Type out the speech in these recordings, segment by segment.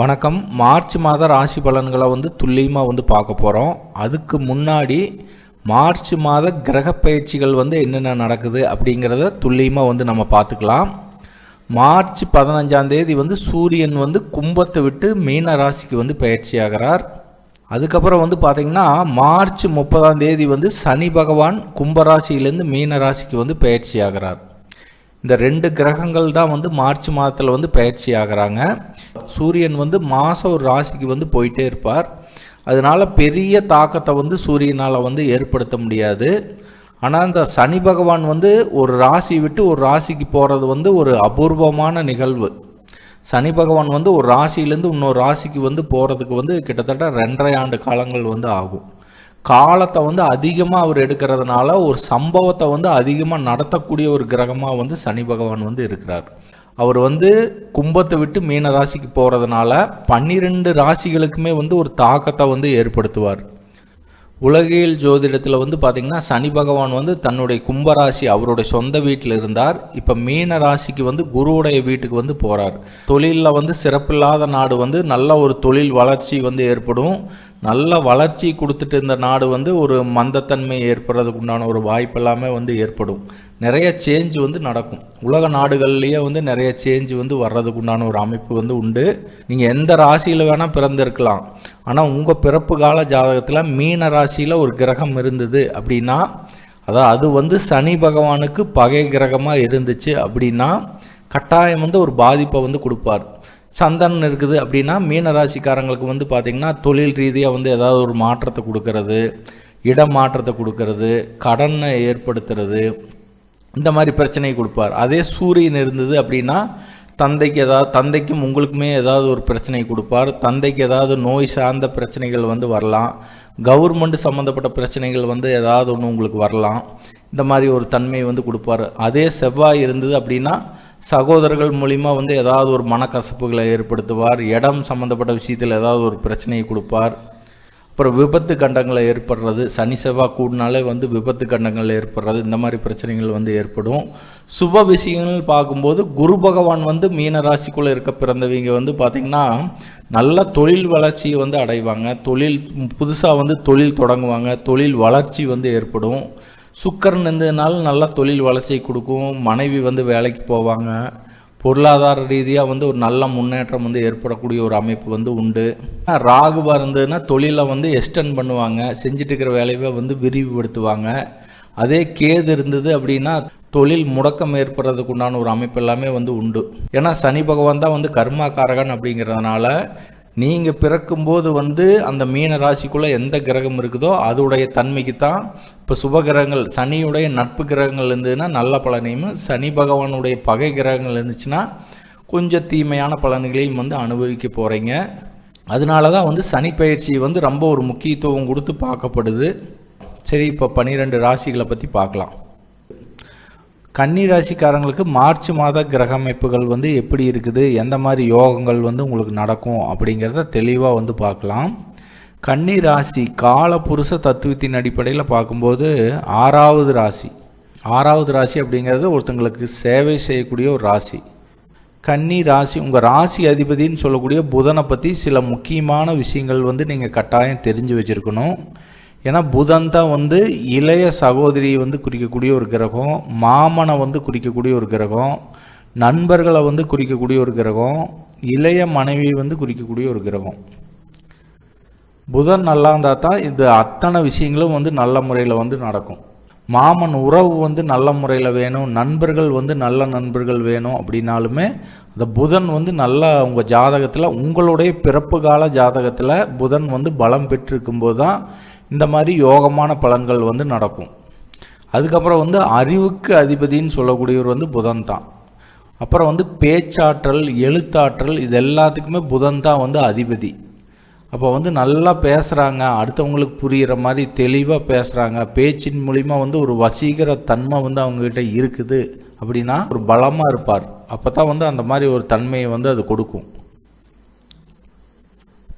வணக்கம். மார்ச் மாத ராசி பலன்களை வந்து துல்லியமாக வந்து பார்க்க போகிறோம் அதுக்கு முன்னாடி மார்ச் மாத கிரக பயிற்சிகள் வந்து என்னென்ன நடக்குது அப்படிங்கிறத துல்லியமாக வந்து நம்ம பார்த்துக்கலாம். மார்ச் பதினஞ்சாம் தேதி வந்து சூரியன் வந்து கும்பத்தை விட்டு மீன ராசிக்கு வந்து பயிற்சி ஆகிறார். அதுக்கப்புறம் வந்து பார்த்திங்கன்னா மார்ச் முப்பதாம் தேதி வந்து சனி பகவான் கும்பராசியிலேருந்து மீன ராசிக்கு வந்து பயிற்சி ஆகிறார். இந்த ரெண்டு கிரகங்கள் தான் வந்து மார்ச் மாதத்தில் வந்து பயிற்சி ஆகிறாங்க. சூரியன் வந்து மாதம் ஒரு ராசிக்கு வந்து போயிட்டே இருப்பார். அதனால பெரிய தாக்கத்தை வந்து சூரியனால் வந்து ஏற்படுத்த முடியாது. ஆனால் இந்த சனி பகவான் வந்து ஒரு ராசி விட்டு ஒரு ராசிக்கு போகிறது வந்து ஒரு அபூர்வமான நிகழ்வு. சனி பகவான் வந்து ஒரு ராசியிலேருந்து இன்னொரு ராசிக்கு வந்து போகிறதுக்கு வந்து கிட்டத்தட்ட ரெண்டரை ஆண்டு காலங்கள் வந்து ஆகும். காலத்தை வந்து அதிகமாக அவர் எடுக்கிறதுனால ஒரு சம்பவத்தை வந்து அதிகமாக நடத்தக்கூடிய ஒரு கிரகமாக வந்து சனி பகவான் வந்து இருக்கிறார். அவர் வந்து கும்பத்தை விட்டு மீன ராசிக்கு போகிறதுனால பன்னிரெண்டு ராசிகளுக்குமே வந்து ஒரு தாக்கத்தை வந்து ஏற்படுத்துவார். உலகியல் ஜோதிடத்தில் வந்து பார்த்திங்கன்னா சனி பகவான் வந்து தன்னுடைய கும்பராசி அவருடைய சொந்த வீட்டில் இருந்தார். இப்போ மீன ராசிக்கு வந்து குருவுடைய வீட்டுக்கு வந்து போகிறார் தொழிலில் வந்து சிறப்பில்லாத நாடு வந்து நல்ல ஒரு தொழில் வளர்ச்சி வந்து ஏற்படும். நல்ல வளர்ச்சி கொடுத்துட்டு இருந்த நாடு வந்து ஒரு மந்தத்தன்மை ஏற்படுறதுக்கு உண்டான ஒரு வாய்ப்பு எல்லாமே வந்து ஏற்படும். நிறைய சேஞ்ச் வந்து நடக்கும். உலக நாடுகள்லேயே வந்து நிறைய சேஞ்ச் வந்து வர்றதுக்கு உண்டான ஒரு அமைப்பு வந்து உண்டு. நீங்கள் எந்த ராசியில் வேணால் பிறந்திருக்கலாம். ஆனால் உங்கள் பிறப்பு கால ஜாதகத்தில் மீன ராசியில் ஒரு கிரகம் இருந்தது அப்படின்னா அதாவது அது வந்து சனி பகவானுக்கு பகை கிரகமாக இருந்துச்சு அப்படின்னா கட்டாயம் வந்து ஒரு பாதிப்பை வந்து கொடுப்பார். சந்தனம் இருக்குது அப்படின்னா மீன ராசிக்காரங்களுக்கு வந்து பார்த்திங்கன்னா தொழில் ரீதியாக வந்து ஏதாவது ஒரு மாற்றத்தை கொடுக்கறது இடம் மாற்றத்தை கொடுக்கறது கடனை ஏற்படுத்துறது இந்த மாதிரி பிரச்சனையை கொடுப்பார். அதே சூரியன் இருந்தது அப்படின்னா தந்தைக்கு ஏதாவது தந்தைக்கும் உங்களுக்குமே ஏதாவது ஒரு பிரச்சனை கொடுப்பார். தந்தைக்கு ஏதாவது நோய் சார்ந்த பிரச்சனைகள் வந்து வரலாம். கவர்மெண்ட் சம்மந்தப்பட்ட பிரச்சனைகள் வந்து ஏதாவது ஒன்று உங்களுக்கு வரலாம். இந்த மாதிரி ஒரு தன்மை வந்து கொடுப்பார். அதே செவ்வாய் இருந்தது அப்படின்னா சகோதரர்கள் மூலிமா வந்து ஏதாவது ஒரு மனக்கசப்புகளை ஏற்படுத்துவார். இடம் சம்மந்தப்பட்ட விஷயத்தில் ஏதாவது ஒரு பிரச்சனையை கொடுப்பார். அப்புறம் விபத்து கண்டங்களை ஏற்படுறது சனி செவ்வாய் கூடினாலே வந்து விபத்து கண்டங்கள் ஏற்படுறது இந்த மாதிரி பிரச்சனைகள் வந்து ஏற்படும். சுப விஷயங்கள் பார்க்கும்போது குரு பகவான் வந்து மீன ராசிக்குள்ளே இருக்க பிறந்தவங்க வந்து பார்த்திங்கன்னா நல்ல தொழில் வளர்ச்சியை வந்து அடைவாங்க. தொழில் புதுசாக வந்து தொழில் தொடங்குவாங்க. தொழில் வளர்ச்சி வந்து ஏற்படும். சுக்கரன் இருந்ததுனால நல்லா தொழில் வளர்ச்சியை கொடுக்கும். மனைவி வந்து வேலைக்கு போவாங்க. பொருளாதார ரீதியாக வந்து ஒரு நல்ல முன்னேற்றம் வந்து ஏற்படக்கூடிய ஒரு அமைப்பு வந்து உண்டு. ராகு இருந்ததுன்னா தொழிலை வந்து எக்ஸ்டெண்ட் பண்ணுவாங்க. செஞ்சுட்டு இருக்கிற வேலையை வந்து விரிவுபடுத்துவாங்க. அதே கேது இருந்தது அப்படின்னா தொழில் முடக்கம் ஏற்படுறதுக்கு உண்டான ஒரு அமைப்பு எல்லாமே வந்து உண்டு. ஏன்னா சனி பகவான் தான் வந்து கர்மாக்காரகன் அப்படிங்கிறதுனால நீங்கள் பிறக்கும்போது வந்து அந்த மீன ராசிக்குள்ளே எந்த கிரகம் இருக்குதோ அதோடைய தன்மைக்கு தான் இப்போ சுப கிரகங்கள் சனியுடைய நட்பு கிரகங்கள் இருந்ததுன்னா நல்ல பலனையும் சனி பகவானுடைய பகை கிரகங்கள் இருந்துச்சுன்னா கொஞ்சம் தீமையான பலன்களையும் வந்து அனுபவிக்க போகிறீங்க அதனால தான் வந்து சனி பயிற்சி வந்து ரொம்ப ஒரு முக்கியத்துவம் கொடுத்து பார்க்கப்படுது. சரி இப்போ பன்னிரெண்டு ராசிகளை பற்றி பார்க்கலாம். கன்னி ராசிக்காரங்களுக்கு மார்ச் மாத கிரக அமைப்புகள் வந்து எப்படி இருக்குது எந்த மாதிரி யோகங்கள் வந்து உங்களுக்கு நடக்கும் அப்படிங்கிறத தெளிவாக வந்து பார்க்கலாம். கன்னி ராசி காலபுருஷ தத்துவத்தின் அடிப்படையில் பார்க்கும்போது ஆறாவது ராசி. ஆறாவது ராசி அப்படிங்கிறது ஒருத்தங்களுக்கு சேவை செய்யக்கூடிய ஒரு ராசி. கன்னி ராசி உங்கள் ராசி அதிபதின்னு சொல்லக்கூடிய புதனை பற்றி சில முக்கியமான விஷயங்கள் வந்து நீங்கள் கட்டாயம் தெரிஞ்சு வச்சுருக்கணும். ஏன்னா புதன் தான் வந்து இளைய சகோதரியை வந்து குறிக்கக்கூடிய ஒரு கிரகம் மாமனை வந்து குறிக்கக்கூடிய ஒரு கிரகம் நண்பர்களை வந்து குறிக்கக்கூடிய ஒரு கிரகம் இளைய மனைவியை வந்து குறிக்கக்கூடிய ஒரு கிரகம். புதன் நல்லா இருந்தால் தான் இது அத்தனை விஷயங்களும் வந்து நல்ல முறையில் வந்து நடக்கும். மாமன் உறவு வந்து நல்ல முறையில் வேணும் நண்பர்கள் வந்து நல்ல நண்பர்கள் வேணும் அப்படின்னாலுமே அந்த புதன் வந்து நல்லா உங்கள் ஜாதகத்தில் உங்களுடைய பிறப்பு கால ஜாதகத்தில் புதன் வந்து பலம் பெற்றிருக்கும்போது தான் இந்த மாதிரி யோகமான பலன்கள் வந்து நடக்கும். அதுக்கப்புறம் வந்து அறிவுக்கு அதிபதின்னு சொல்லக்கூடியவர் வந்து புதன் தான். அப்புறம் வந்து பேச்சாற்றல் எழுத்தாற்றல் இது எல்லாத்துக்குமே புதன் தான் வந்து அதிபதி. அப்போ வந்து நல்லா பேசுகிறாங்க அடுத்தவங்களுக்கு புரிகிற மாதிரி தெளிவாக பேசுகிறாங்க பேச்சின் மூலிமா வந்து ஒரு வசீகர தன்மை வந்து அவங்கக்கிட்ட இருக்குது. அப்படின்னா ஒரு பலமாக இருப்பார். அப்போ தான் வந்து அந்த மாதிரி ஒரு தன்மையை வந்து அது கொடுக்கும்.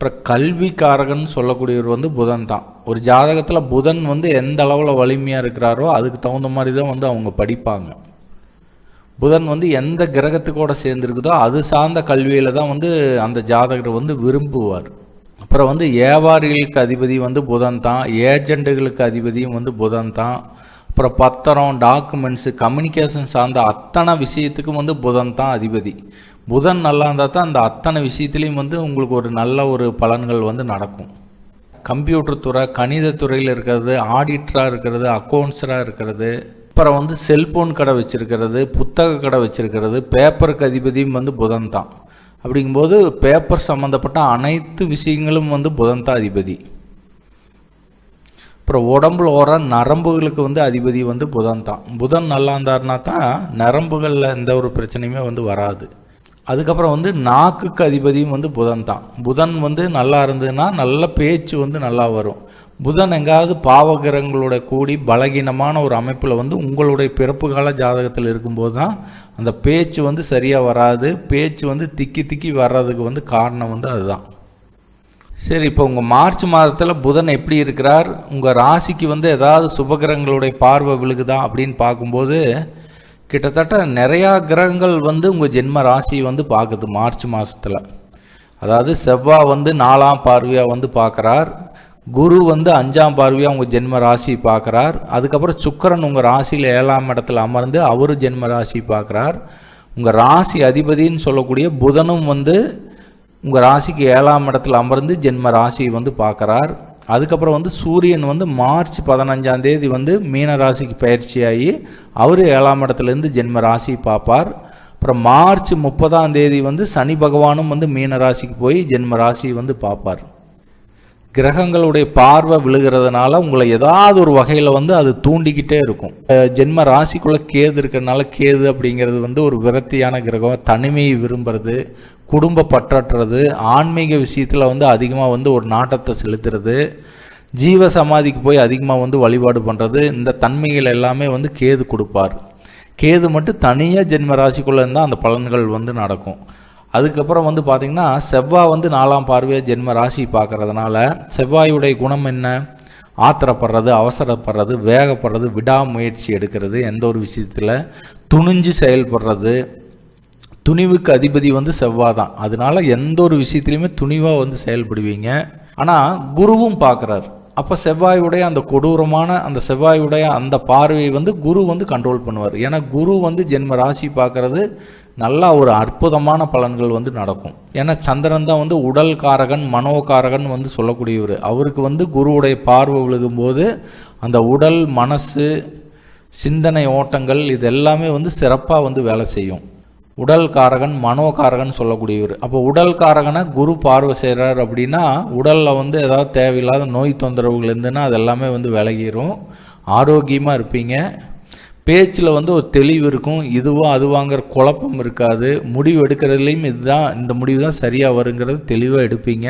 அப்புறம் கல்விக்காரகன் சொல்லக்கூடியவர் வந்து புதன் தான். ஒரு ஜாதகத்தில் புதன் வந்து எந்த அளவில் வலிமையாக இருக்கிறாரோ அதுக்கு தகுந்த மாதிரி தான் வந்து அவங்க படிப்பாங்க. புதன் வந்து எந்த கிரகத்துக்கூட சேர்ந்துருக்குதோ அது சார்ந்த கல்வியில் தான் வந்து அந்த ஜாதகர் வந்து விரும்புவார். அப்புறம் வந்து வியாபாரிகளுக்கு அதிபதி வந்து புதன் தான் ஏஜெண்டுகளுக்கு அதிபதியும் வந்து புதன் தான். அப்புறம் பத்திரம் டாக்குமெண்ட்ஸு கம்யூனிகேஷன் சார்ந்த அத்தனை விஷயத்துக்கும் வந்து புதன் தான் அதிபதி. புதன் நல்லா இருந்தால் தான் அந்த அத்தனை விஷயத்துலேயும் வந்து உங்களுக்கு ஒரு நல்ல ஒரு பலன்கள் வந்து நடக்கும். கம்ப்யூட்டர் துறை கணித துறையில் இருக்கிறது ஆடிட்டராக இருக்கிறது அக்கௌண்ட்ஸராக இருக்கிறது அப்புறம் வந்து செல்போன் கடை வச்சுருக்கிறது புத்தக கடை வச்சுருக்கிறது பேப்பருக்கு அதிபதியும் வந்து புதன் தான். அப்படிங்கும்போது பேப்பர் சம்மந்தப்பட்ட அனைத்து விஷயங்களும் வந்து புதன் தான் அதிபதி. அப்புறம் உடம்புல ஓர நரம்புகளுக்கு வந்து அதிபதி வந்து புதன் தான். புதன் நல்லா இருந்தாருனா தான் நரம்புகளில் எந்த ஒரு பிரச்சனையுமே வந்து வராது. அதுக்கப்புறம் வந்து நாக்குக்கு அதிபதியும் வந்து புதன் தான். புதன் வந்து நல்லா இருந்ததுன்னா நல்ல பேச்சு வந்து நல்லா வரும். புதன் எங்காவது பாவகிரகங்களோட கூடி பலகீனமான ஒரு அமைப்பில் வந்து உங்களுடைய பிறப்பு கால ஜாதகத்தில் இருக்கும்போது தான் அந்த பேச்சு வந்து சரியாக வராது. பேச்சு வந்து திக்கி திக்கி வர்றதுக்கு வந்து காரணம் வந்து அதுதான். சரி இப்போ உங்கள் மார்ச் மாதத்தில் புதன் எப்படி இருக்கிறார்? உங்கள் ராசிக்கு வந்து ஏதாவது சுபகிரகங்களுடைய பார்வை விழுகுதா அப்படின்னு பார்க்கும்போது கிட்டத்தட்ட நிறையா கிரகங்கள் வந்து உங்கள் ஜென்ம ராசியை வந்து பார்க்குது மார்ச் மாதத்தில் அதாவது செவ்வாய் வந்து நாலாம் பார்வையாக வந்து பார்க்குறார். குரு வந்து அஞ்சாம் பார்வையாக உங்கள் ஜென்ம ராசி பார்க்குறார். அதுக்கப்புறம் சுக்கரன் உங்கள் ராசியில் ஏழாம் இடத்துல அமர்ந்து அவரு ஜென்ம ராசி பார்க்குறார். உங்கள் ராசி அதிபதின்னு சொல்லக்கூடிய புதனும் வந்து உங்கள் ராசிக்கு ஏழாம் இடத்துல அமர்ந்து ஜென்ம ராசியை வந்து பார்க்குறார். அதுக்கப்புறம் வந்து சூரியன் வந்து மார்ச் பதினஞ்சாம் தேதி வந்து மீன ராசிக்கு பயிற்சியாகி அவர் ஏழாம் இடத்துலேருந்து ஜென்ம ராசி பார்ப்பார். அப்புறம் மார்ச் முப்பதாம் தேதி வந்து சனி பகவானும் வந்து மீன ராசிக்கு போய் ஜென்ம ராசி வந்து பார்ப்பார். கிரகங்களுடைய பார்வை விழுகிறதுனால உங்களை ஏதாவது ஒரு வகையில் வந்து அது தூண்டிக்கிட்டே இருக்கும். ஜென்ம ராசிக்குள்ளே கேது இருக்கிறதுனால கேது அப்படிங்கிறது வந்து ஒரு விரத்தியான கிரகம் தனிமையை விரும்புறது குடும்ப பற்றற்றது ஆன்மீக விஷயத்தில் வந்து அதிகமாக வந்து ஒரு நாட்டத்தை செலுத்துறது ஜீவ சமாதிக்கு போய் அதிகமாக வந்து வழிபாடு பண்ணுறது இந்த தன்மைகள் எல்லாமே வந்து கேது கொடுப்பார். கேது மட்டும் தனியாக ஜென்ம ராசிக்குள்ளே இருந்தால் அந்த பலன்கள் வந்து நடக்கும். அதுக்கப்புறம் வந்து பார்த்திங்கன்னா செவ்வாய் வந்து நாலாம் பார்வையாக ஜென்ம ராசி பார்க்கறதுனால செவ்வாயுடைய குணம் என்ன? ஆத்திரப்படுறது அவசரப்படுறது வேகப்படுறது விடாமுயற்சி எடுக்கிறது எந்த ஒரு விஷயத்தில் துணிஞ்சு செயல்படுறது துணிவுக்கு அதிபதி வந்து செவ்வாய் தான் அதனால எந்த ஒரு விஷயத்துலையுமே துணிவாக வந்து செயல்படுவீங்க. ஆனால் குருவும் பார்க்குறாரு அப்போ செவ்வாயுடைய அந்த கொடூரமான அந்த செவ்வாயுடைய அந்த பார்வையை வந்து குரு வந்து கண்ட்ரோல் பண்ணுவார். ஏன்னா குரு வந்து ஜென்ம ராசி பார்க்கறது நல்லா ஒரு அற்புதமான பலன்கள் வந்து நடக்கும். ஏன்னா சந்திரன் தான் வந்து உடல் காரகன் மனோகாரகன் வந்து சொல்லக்கூடியவர். அவருக்கு வந்து குருவுடைய பார்வை விழுகும்போது அந்த உடல் மனசு சிந்தனை ஓட்டங்கள் இது எல்லாமே வந்து சிறப்பாக வந்து வேலை செய்யும். உடல் காரகன் மனோகாரகன் சொல்லக்கூடியவர். அப்போ உடல் காரகனை குரு பார்வை செய்கிறார் அப்படின்னா உடலில் வந்து ஏதாவது தேவையில்லாத நோய் தொந்தரவுகள் இருந்துன்னா அது எல்லாமே வந்து விலகிடும் ஆரோக்கியமாக இருப்பீங்க. பேச்சில் வந்து ஒரு தெளிவு இருக்கும். இதுவும் அதுவாங்கிற குழப்பம் இருக்காது. முடிவு எடுக்கிறதுலையும் இதுதான் இந்த முடிவு தான் சரியாக வருங்கிறது தெளிவாக எடுப்பீங்க.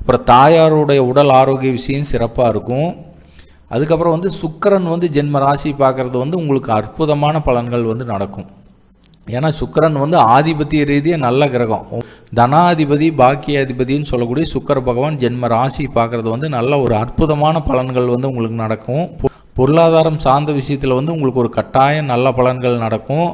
அப்புறம் தாயாருடைய உடல் ஆரோக்கிய விஷயம் சிறப்பாக இருக்கும். அதுக்கப்புறம் வந்து சுக்கரன் வந்து ஜென்ம ராசி பார்க்குறது வந்து உங்களுக்கு அற்புதமான பலன்கள் வந்து நடக்கும். ஏன்னா சுக்கரன் வந்து ஆதிபத்திய ரீதியாக நல்ல கிரகம். தனாதிபதி பாக்கியாதிபதினு சொல்லக்கூடிய சுக்கர பகவான் ஜென்ம ராசி பார்க்குறது வந்து நல்ல ஒரு அற்புதமான பலன்கள் வந்து உங்களுக்கு நடக்கும். பொருளாதாரம் சார்ந்த விஷயத்தில் வந்து உங்களுக்கு ஒரு கட்டாயம் நல்ல பலன்கள் நடக்கும்.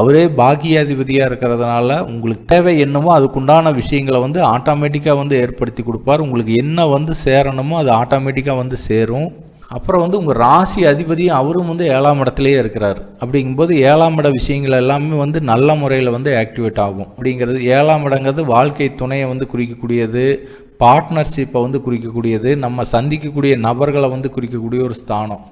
அவரே பாக்கியாதிபதியாக இருக்கிறதுனால உங்களுக்கு தேவை என்னமோ அதுக்குண்டான விஷயங்களை வந்து ஆட்டோமேட்டிக்காக வந்து ஏற்படுத்தி கொடுப்பார். உங்களுக்கு என்ன வந்து சேரணுமோ அது ஆட்டோமேட்டிக்காக வந்து சேரும். அப்புறம் வந்து உங்கள் ராசி அதிபதியும் அவரும் வந்து ஏழாம் இடத்துலையே இருக்கிறார். அப்படிங்கும்போது ஏழாம் இட விஷயங்கள் எல்லாமே வந்து நல்ல முறையில் வந்து ஆக்டிவேட் ஆகும். அப்படிங்கிறது ஏழாம் இடங்கிறது வாழ்க்கை துணையை வந்து குறிக்கக்கூடியது பார்ட்னர்ஷிப்பை வந்து குறிக்கக்கூடியது நம்ம சந்திக்கக்கூடிய நபர்களை வந்து குறிக்கக்கூடிய ஒரு ஸ்தானம்.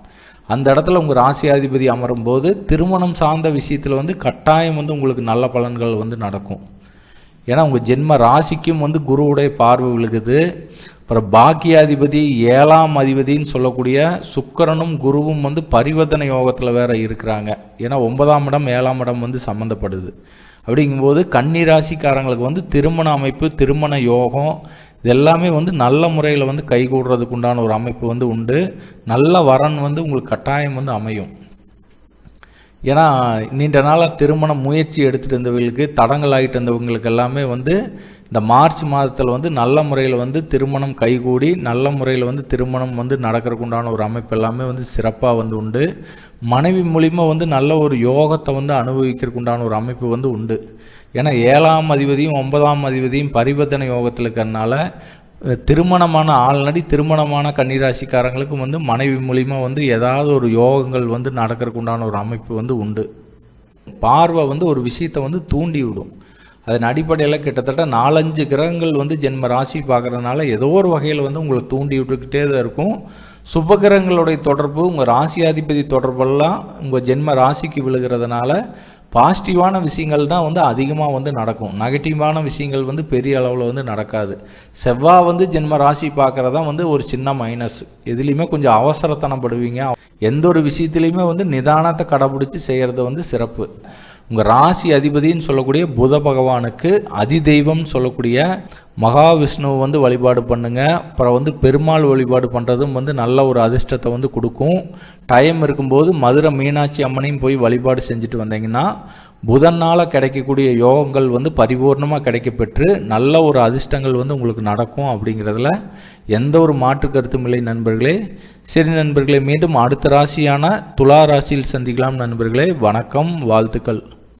அந்த இடத்துல உங்கள் ராசியாதிபதி அமரும் போது திருமணம் சார்ந்த விஷயத்தில் வந்து கட்டாயம் வந்து உங்களுக்கு நல்ல பலன்கள் வந்து நடக்கும். ஏன்னா உங்கள் ஜென்ம ராசிக்கும் வந்து குருவுடைய பார்வை விழுகுது. அப்புறம் பாக்கியாதிபதி ஏழாம் அதிபதின்னு சொல்லக்கூடிய சுக்கரனும் குருவும் வந்து பரிவர்த்தனை யோகத்தில் வேற இருக்கிறாங்க. ஏன்னா ஒன்பதாம் இடம் ஏழாம் இடம் வந்து சம்மந்தப்படுது அப்படிங்கும்போது கன்னிராசிக்காரங்களுக்கு வந்து திருமண அமைப்பு திருமண யோகம் இது எல்லாமே வந்து நல்ல முறையில் வந்து கைகூடுறதுக்கு உண்டான ஒரு அமைப்பு வந்து உண்டு. நல்ல வரன் வந்து உங்களுக்கு கட்டாயம் வந்து அமையும். ஏன்னா நீண்ட நாளாக திருமண முயற்சி எடுத்துகிட்டு இருந்தவங்களுக்கு தடங்கள் ஆகிட்டு இருந்தவங்களுக்கு எல்லாமே வந்து இந்த மார்ச் மாதத்தில் வந்து நல்ல முறையில் வந்து திருமணம் கைகூடி நல்ல முறையில் வந்து திருமணம் வந்து நடக்கிறதுக்குண்டான ஒரு அமைப்பு எல்லாமே வந்து சிறப்பாக வந்து உண்டு. மனைவி மூலிமா வந்து நல்ல ஒரு யோகத்தை வந்து அனுபவிக்கிறதுக்கு உண்டான ஒரு அமைப்பு வந்து உண்டு. ஏன்னா ஏழாம் அதிபதியும் ஒன்பதாம் அதிபதியும் பரிவர்த்தனை யோகத்தில் இருக்கிறனால திருமணமான ஆள்நடி திருமணமான கன்னிராசிக்காரங்களுக்கும் வந்து மனைவி மூலிமா வந்து ஏதாவது ஒரு யோகங்கள் வந்து நடக்கிறதுக்குண்டான ஒரு அமைப்பு வந்து உண்டு. பார்வை வந்து ஒரு விஷயத்தை வந்து தூண்டி விடும் அதன் அடிப்படையில் கிட்டத்தட்ட நாலஞ்சு கிரகங்கள் வந்து ஜென்ம ராசி பார்க்கறதுனால ஏதோ ஒரு வகையில் வந்து உங்களை தூண்டி விட்டுக்கிட்டே தான் இருக்கும். சுபகிரகங்களுடைய தொடர்பு உங்கள் ராசியாதிபதி தொடர்பெல்லாம் உங்கள் ஜென்ம ராசிக்கு விழுகிறதுனால பாசிட்டிவான விஷயங்கள் தான் வந்து அதிகமாக வந்து நடக்கும். நெகட்டிவான விஷயங்கள் வந்து பெரிய அளவில் வந்து நடக்காது. செவ்வாய் வந்து ஜென்ம ராசி பார்க்குறதா வந்து ஒரு சின்ன மைனஸ் எதுலேயுமே கொஞ்சம் அவசரத்தனப்படுவீங்க. எந்த ஒரு விஷயத்துலையுமே வந்து நிதானத்தை கடைபிடிச்சி செய்கிறது வந்து சிறப்பு. உங்கள் ராசி அதிபதின்னு சொல்லக்கூடிய புத பகவானுக்கு அதிதெய்வம் சொல்லக்கூடிய மகாவிஷ்ணுவை வந்து வழிபாடு பண்ணுங்க. அப்புறம் வந்து பெருமாள் வழிபாடு பண்ணுறதும் வந்து நல்ல ஒரு அதிர்ஷ்டத்தை வந்து கொடுக்கும். டைம் இருக்கும்போது மதுரை மீனாட்சி அம்மனையும் போய் வழிபாடு செஞ்சுட்டு வந்தீங்கன்னா புதனால் கிடைக்கக்கூடிய யோகங்கள் வந்து பரிபூர்ணமாக கிடைக்கப்பெற்று நல்ல ஒரு அதிர்ஷ்டங்கள் வந்து உங்களுக்கு நடக்கும் அப்படிங்கிறதுல எந்த ஒரு மாற்று கருத்தும் இல்லை நண்பர்களே. சரி நண்பர்களே மீண்டும் அடுத்த ராசியான துலா ராசியில் சந்திக்கலாம் நண்பர்களே. வணக்கம் வாழ்த்துக்கள்.